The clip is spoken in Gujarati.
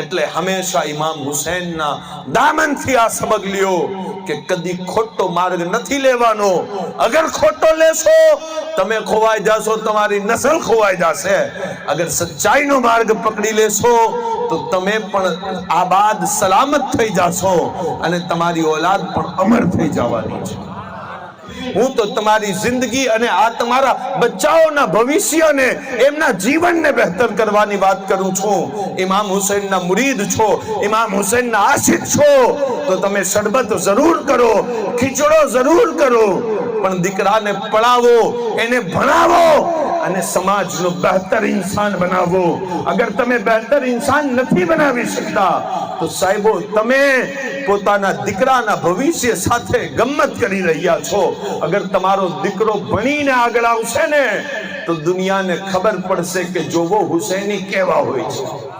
એટલે હંમેશા ઇમામ હુસેનના દામનથી આ સબક લ્યો કે કદી ખોટો માર્ગ નથી લેવાનો. અગર ખોટો લેશો, તમે ખોવાઈ જાશો, તમારી નસલ ખોવાઈ જશે. અગર સચ્ચાઈનો માર્ગ પકડી લેશો, તો તમે પણ આબાદ સલામત થઈ જાશો અને તમારી ઓલાદ પણ અમર થઈ જવાની છે. હું તો તમારી જિંદગી અને આ તમારા બચ્ચાઓના ભવિષ્યને, એમના જીવનને બહેતર કરવાની વાત કરું છું. ઇમામ હુસૈનના મુરીદ છો, ઇમામ હુસૈનના આશિક છો. તો તમે શરબત જરૂર કરો, ખીચડો જરૂર કરો, પણ દીકરાને પડાવો, એને ભણાવો અને સમાજનો બહેતર ઇન્સાન બનાવો. અગર તમે બહેતર ઇન્સાન નથી બનાવી શકતા, તો સાહેબો, તમે પોતાના દીકરાના ભવિષ્ય સાથે ગમ્મત કરી રહ્યા છો. અગર તમારો દીકરો ભણીને આગળ આવશે ને, તો દુનિયાને ખબર પડશે કે જોવો હુસૈની કેવા હોય છે.